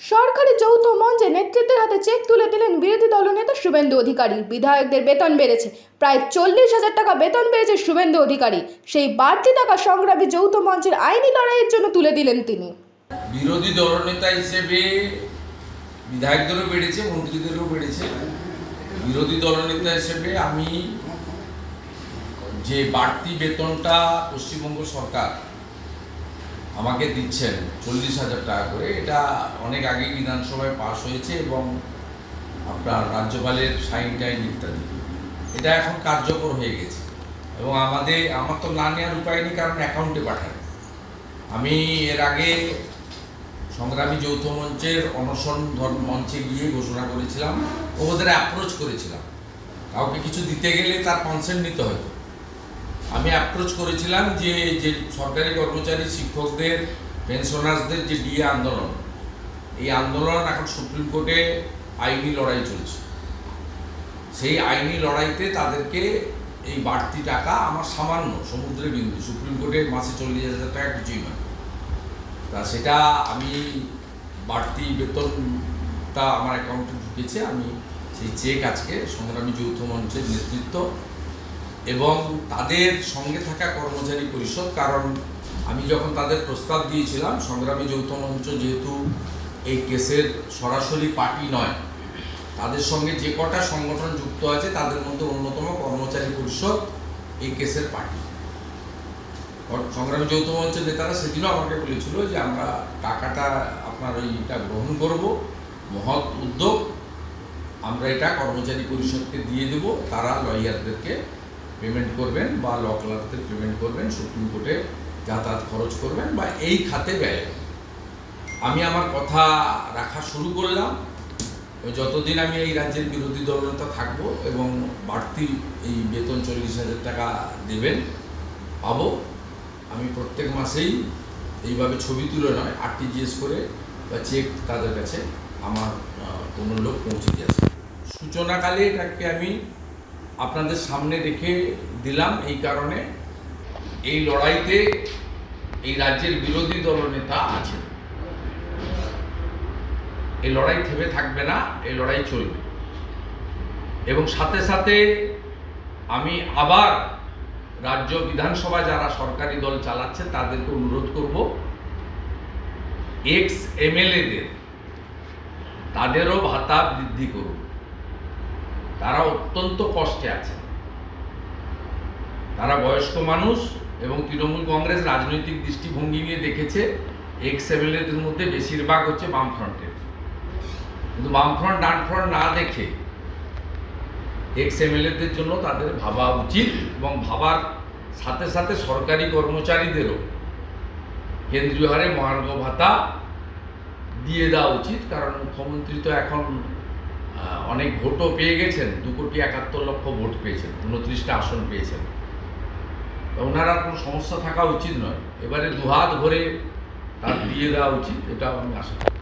সরকারি যৌথ মঞ্চে নেতৃত্বের হাতে চেক তুলে দিলেন বিরোধী দলনেতা শুভেন্দু অধিকারী। বিধায়কদের বেতন বেড়েছে। প্রায় চল্লিশ হাজার টাকা বেতন বেড়েছে শুভেন্দু অধিকারী। সেই বাড়তি টাকা সংগ্রামী যৌথ মঞ্চের আইনি লড়াইয়ের জন্য তুলে দিলেন তিনি। বিরোধী দলনেতা হিসেবে বিধায়কদেরও বেড়েছে মন্ত্রীদেরও বেড়েছে। বিরোধী দলনেতা হিসেবে আমি যে বাড়তি বেতনটা পশ্চিমবঙ্গ সরকার আমাকে দিচ্ছেন চল্লিশ হাজার টাকা করে। এটা অনেক আগে বিধানসভায় পাশ হয়েছে এবং আপনার রাজ্যপালের সাইন টাইন ইত্যাদি। এটা এখন কার্যকর হয়ে গেছে। এবং আমাদের, আমার তো না নেওয়ার উপায় নেই, কারণ অ্যাকাউন্টে পাঠায় আমি এর আগে সংগ্রামী যৌথ মঞ্চের অনশন মঞ্চে গিয়ে ঘোষণা করেছিলাম। ওদের অ্যাপ্রোচ করেছিলাম। কাউকে কিছু দিতে গেলে তার কনসেন্ট নিতে হতো। আমি অ্যাপ্রোচ করেছিলাম যে যে সরকারি কর্মচারী, শিক্ষকদের পেনশনার্সদের যে ডিএ আন্দোলন, এই আন্দোলন এখন সুপ্রিম কোর্টে আইনি লড়াই চলছে। সেই আইনি লড়াইতে তাদেরকে এই বাড়তি টাকা আমার সামান্য সমুদ্রে বিন্দু, সুপ্রিম কোর্টে মাসে চল্লিশ হাজার টাকা কিছুই নয়। তা সেটা আমি বাড়তি বেতনটা আমার অ্যাকাউন্টে ঢুকেছে, আমি সেই চেক আজকে সংগ্রামী যৌথ মঞ্চের নেতৃত্ব এবং তাদের সঙ্গে থাকা কর্মচারী পরিষদ, কারণ আমি যখন তাদের প্রস্তাব দিয়েছিলাম, সংগ্রামী যৌথ মঞ্চ যেহেতু এই কেসের সরাসরি পার্টি নয়, তাদের সঙ্গে যে কটা সংগঠন যুক্ত আছে, তাদের মধ্যে অন্যতম কর্মচারী পরিষদ এই কেসের পার্টি। সংগ্রামী যৌথ মঞ্চের নেতারা সেদিনও আমাকে বলেছিল যে আমরা টাকাটা, আপনার ওইটা গ্রহণ করব, মহৎ উদ্যোগ, আমরা এটা কর্মচারী পরিষদকে দিয়ে দেব, তারা লয়ারদেরকে পেমেন্ট করবেন বা ল ক্লার্কদের পেমেন্ট করবেন, সুপ্রিম কোর্টে যাতায়াত খরচ করবেন বা এই খাতে ব্যয় আমি আমার কথা রাখা শুরু করলাম। যতদিন আমি এই রাজ্যের বিরোধী দলনেতা থাকব এবং বাড়তি এই বেতন চল্লিশ হাজার টাকা দেবেন, পাবো। আমি প্রত্যেক মাসেই এইভাবে ছবি তুলে নয় আরটিজিএস করে বা চেক তাদের কাছে আমার কোনো লোক পৌঁছে দিয়েছে সূচনাকালে এটাকে আমি আপনাদের সামনে রেখে দিলাম এই কারণে এই লড়াইতে এই রাজ্যের বিরোধী দলনেতা আছে। এই লড়াই থেমে থাকবে না, এই লড়াই চলবে। এবং সাথে সাথে আমি আবার রাজ্য বিধানসভা যারা সরকারি দল চালাচ্ছে তাদেরকে অনুরোধ করব এক্স এমএলএদের তাদেরও ভাতা বৃদ্ধি করুন। তারা অত্যন্ত কষ্টে আছে। তারা বয়স্ক মানুষ এবং তৃণমূল কংগ্রেস রাজনৈতিক দৃষ্টিভঙ্গি নিয়ে দেখেছে এক্স এমএলএদের মধ্যে বেশিরভাগ হচ্ছে বামফ্রন্টের। কিন্তু বামফ্রন্ট, ডানফ্রন্ট না দেখে এক্স এমএলএদের জন্য তাদের ভাবা উচিত এবং ভাবার সাথে সাথে সরকারি কর্মচারীদেরও কেন্দ্রীয় হারে মহার্ঘ ভাতা দিয়ে দেওয়া উচিত, কারণ মুখ্যমন্ত্রী তো এখন অনেক ভোটও পেয়ে গেছেন, দু কোটি একাত্তর লক্ষ ভোট পেয়েছেন, উনত্রিশটা আসন পেয়েছেন। ওনারা আর কোনো সমস্যা থাকা উচিত নয়। এবারে দুহাত ভরে তার দিয়ে দেওয়া উচিত, এটাও আমি আশা করি।